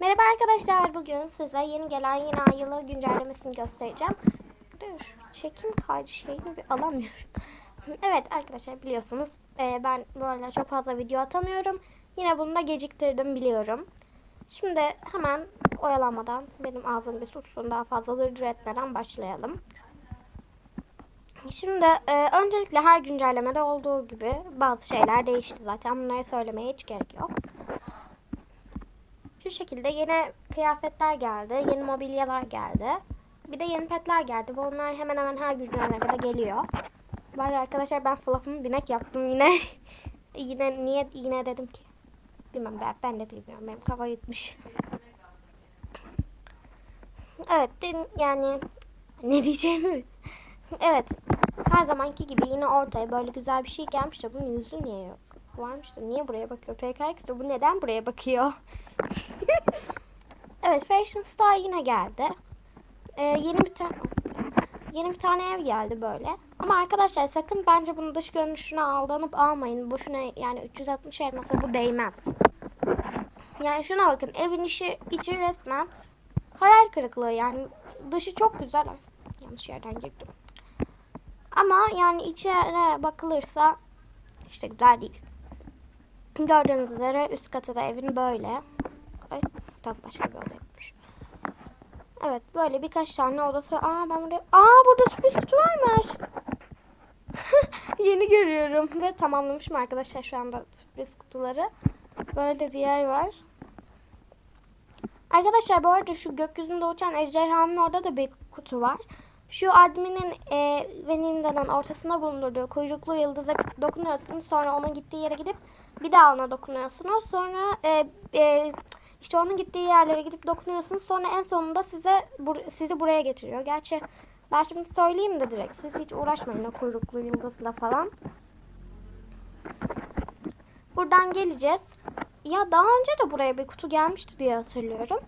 Merhaba arkadaşlar. Bugün size yeni gelen yeni ay yılı güncellemesini göstereceğim. Dur, çekim kaydı şeyini bir alamıyorum. Evet arkadaşlar biliyorsunuz e, ben böyle çok fazla video atamıyorum. Yine bunu da geciktirdim biliyorum. Şimdi hemen oyalamadan benim ağzım bir tutsun daha fazla dırdır etmeden başlayalım. Şimdi e, öncelikle her güncellemede olduğu gibi bazı şeyler değişti zaten. Bunları söylemeye hiç gerek yok. Şu şekilde yeni kıyafetler geldi, yeni mobilyalar geldi. Bir de yeni petler geldi. Bunlar hemen hemen her güncellemede geliyor. Var arkadaşlar ben fluff'ımı binek yaptım yine. yine niye yine dedim ki. Bilmem ben, ben de bilmiyorum. Benim kafa gitmiş. Evet yani ne diyeceğimi Evet her zamanki gibi yine ortaya böyle güzel bir şey gelmiş de bunun yüzü niye yok? Varmış da niye buraya bakıyor? De bu neden buraya bakıyor? evet Fashion Star yine geldi. Ee, yeni bir tane yeni bir tane ev geldi böyle. Ama arkadaşlar sakın bence bunu dış görünüşüne aldanıp almayın. Boşuna yani 360 elmasa bu değmez. Yani şuna bakın evin işi içi resmen hayal kırıklığı yani dışı çok güzel. Yanlış yerden girdim. Ama yani içine bakılırsa işte güzel değil. Gördüğünüz üzere üst katı da evin böyle. Ay, tam başka bir odaymış. Evet böyle birkaç tane odası var. Aa ben buraya... Aa burada sürpriz kutu varmış. Yeni görüyorum ve tamamlamışım arkadaşlar şu anda sürpriz kutuları. Böyle bir yer var. Arkadaşlar bu arada şu gökyüzünde uçan ejderhanın orada da bir kutu var. Şu adminin e, Venimda'nın ortasında bulundurduğu kuyruklu yıldıza dokunuyorsunuz. Sonra onun gittiği yere gidip bir daha ona dokunuyorsunuz. Sonra e, e, işte onun gittiği yerlere gidip dokunuyorsunuz. Sonra en sonunda size bur- sizi buraya getiriyor. Gerçi ben şimdi söyleyeyim de direkt. Siz hiç uğraşmayın o kuyruklu yıldızla falan. Buradan geleceğiz. Ya daha önce de buraya bir kutu gelmişti diye hatırlıyorum.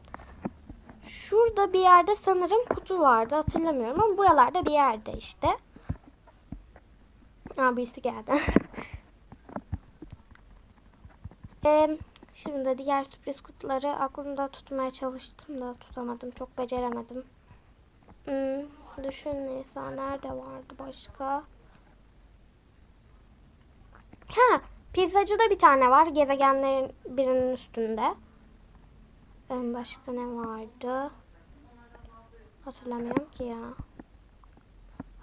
Şurada bir yerde sanırım kutu vardı. Hatırlamıyorum ama buralarda bir yerde işte. Aa birisi geldi. Ee, şimdi de diğer sürpriz kutuları aklımda tutmaya çalıştım da tutamadım. Çok beceremedim. Hmm, düşün Nisa nerede vardı başka? Ha, pizzacıda bir tane var. Gezegenlerin birinin üstünde. Ee, Başka ne vardı? Hatırlamıyorum ki ya.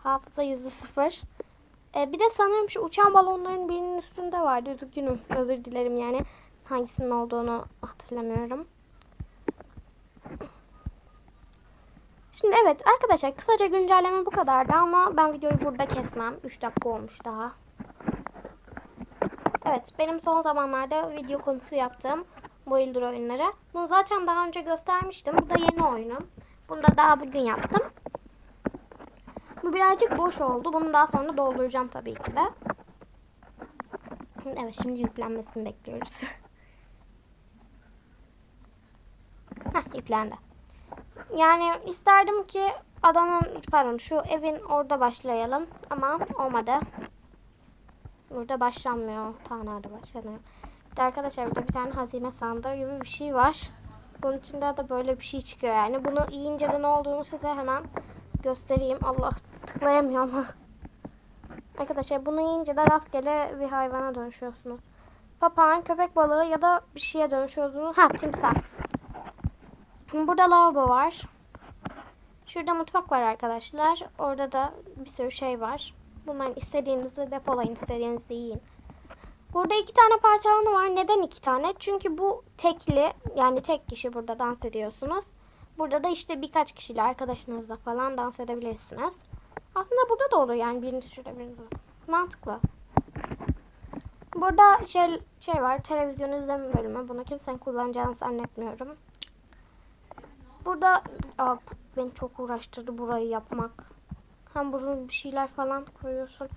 Hafıza yüzde sıfır. Ee, bir de sanırım şu uçan balonların birinin üstünde vardı. Üzgünüm. Özür dilerim yani. Hangisinin olduğunu hatırlamıyorum. Şimdi evet arkadaşlar kısaca güncelleme bu kadardı ama ben videoyu burada kesmem. 3 dakika olmuş daha. Evet benim son zamanlarda video konusu yaptığım Boulder oyunları. Bunu zaten daha önce göstermiştim. Bu da yeni oyunum. Bunu da daha bugün yaptım. Bu birazcık boş oldu. Bunu daha sonra dolduracağım tabii ki de. Evet şimdi yüklenmesini bekliyoruz. Heh yüklendi. Yani isterdim ki adanın pardon şu evin orada başlayalım ama olmadı. Burada başlanmıyor. Tane nerede başlanıyor. De arkadaşlar burada bir tane hazine sandığı gibi bir şey var. Bunun içinde de böyle bir şey çıkıyor yani. Bunu yiyince de ne olduğunu size hemen göstereyim. Allah tıklayamıyorum ama. Arkadaşlar bunu yiyince de rastgele bir hayvana dönüşüyorsunuz. Papağan, köpek balığı ya da bir şeye dönüşüyorsunuz. Ha timsah. Burada lavabo var. Şurada mutfak var arkadaşlar. Orada da bir sürü şey var. Bunların istediğinizi depolayın, istediğinizi yiyin. Burada iki tane parça alanı var. Neden iki tane? Çünkü bu tekli yani tek kişi burada dans ediyorsunuz. Burada da işte birkaç kişiyle arkadaşınızla falan dans edebilirsiniz. Aslında burada da olur yani biriniz şurada burada. Mantıklı. Burada şey, şey var televizyon izleme bölümü. Bunu kimsenin kullanacağını zannetmiyorum. Burada aa, beni çok uğraştırdı burayı yapmak. Hem bunu bir şeyler falan koyuyorsun.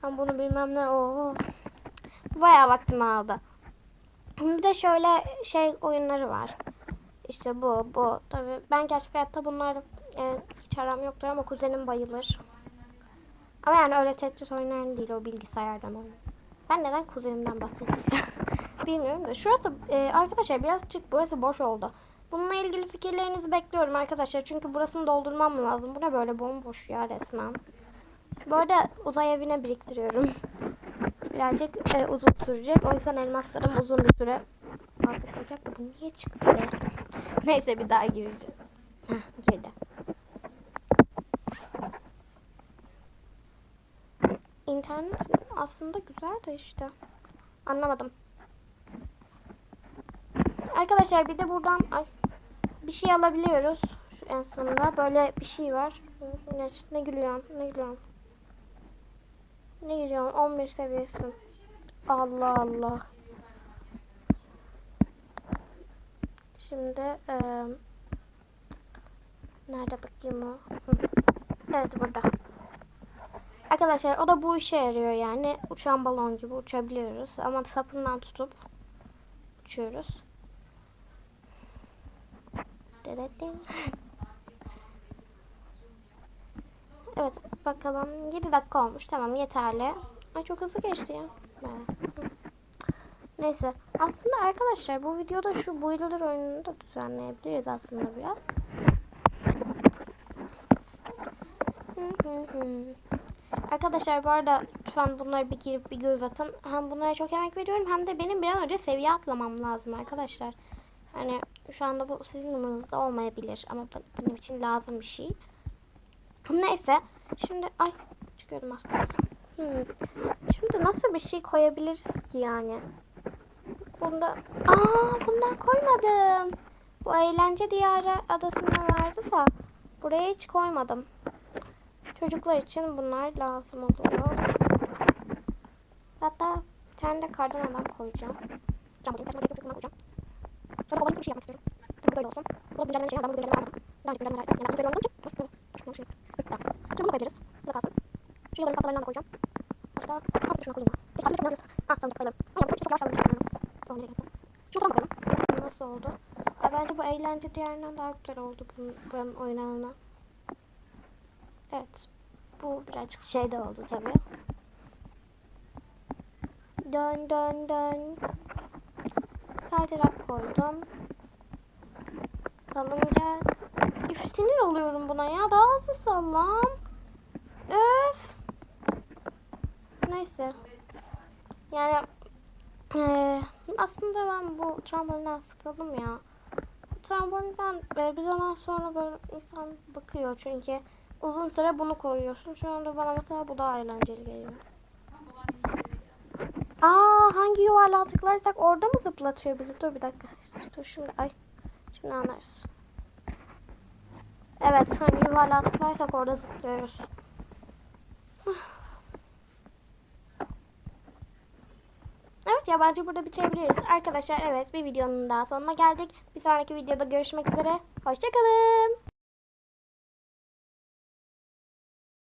Hem bunu bilmem ne. Oo. Bayağı vaktimi aldı. Bir de şöyle şey oyunları var. İşte bu, bu. Tabii ben gerçek hayatta bunlar e, hiç aram yoktur ama kuzenim bayılır. Ama yani öyle Tetris oyunları değil o bilgisayardan oyun. Ben neden kuzenimden bahsettiysem bilmiyorum da. Şurası e, arkadaşlar birazcık burası boş oldu. Bununla ilgili fikirlerinizi bekliyorum arkadaşlar. Çünkü burasını doldurmam lazım. Bu ne böyle bomboş ya resmen. Bu arada uzay evine biriktiriyorum. Birazcık e, uzun sürecek. O yüzden elmaslarım uzun bir süre fazla kalacak da bu niye çıktı be? Neyse bir daha gireceğim. Heh, girdi. İnternet aslında güzel de işte. Anlamadım. Arkadaşlar bir de buradan ay, bir şey alabiliyoruz. Şu en sonunda böyle bir şey var. Ne, ne gülüyorum ne gülüyorum. Ne gülüyorum 11 seviyesi. Allah Allah. Şimdi eee nerede bakayım o? Evet burada. Arkadaşlar o da bu işe yarıyor yani. Uçan balon gibi uçabiliyoruz. Ama sapından tutup uçuyoruz. Evet bakalım 7 dakika olmuş tamam yeterli. Ay çok hızlı geçti ya. Neyse aslında arkadaşlar bu videoda şu boiler oyununu da düzenleyebiliriz aslında biraz. Arkadaşlar bu arada lütfen bunları bir girip bir göz atın. Hem bunlara çok emek veriyorum hem de benim bir an önce seviye atlamam lazım arkadaşlar. Hani şu anda bu sizin numaranızda olmayabilir ama benim için lazım bir şey. Neyse şimdi ay çıkıyorum az. Hmm. Şimdi nasıl bir şey koyabiliriz ki yani? Bunda aa bundan koymadım. Bu eğlence diyarı adasında vardı da buraya hiç koymadım. Çocuklar için bunlar lazım oluyor. Hatta bir tane de kardan adam koyacağım. Can bulayım. Kaçma gerek yok. Bundan koyacağım. Sonra babalık bir şey yapmak istiyorum. Tabii böyle olsun. Bu da güncelleme şey. Ben bu güncelleme almadım. Daha önce güncelleme yani ben böyle olduğum için. Bak böyle. Şuna şey. Tamam. Şimdi bunu koyabiliriz. Bu da kalsın. Şu yılların kasalarından da koyacağım. Başka. Ha şuna koyayım ya. Geç artık çok nerede? Ha sandık koyalım. Ha ya bu çok yavaş istiyorum. Tamam nereye? Şunu falan koyalım. Nasıl oldu? Ya bence bu eğlence diğerinden daha güzel oldu bunun, buranın oynanana. Evet. Bu birazcık şey de oldu tabii. Dön dön dön. Kaydırak koydum. Salıncak. Üf sinir oluyorum buna ya. Daha hızlı sallam. Neyse. Yani eee, aslında ben bu trambolinden sıkıldım ya. Trambolinden e, bir zaman sonra böyle insan bakıyor çünkü uzun süre bunu koyuyorsun. Şu anda bana mesela bu daha eğlenceli geliyor. Aa hangi yuvarlığa tıklarsak orada mı zıplatıyor bizi? Dur bir dakika. Dur şimdi ay. Şimdi anlarız. Evet hangi yuvarlığa tıklarsak orada zıplıyoruz. Evet ya bence burada bitirebiliriz. Arkadaşlar evet bir videonun daha sonuna geldik. Bir sonraki videoda görüşmek üzere. Hoşçakalın.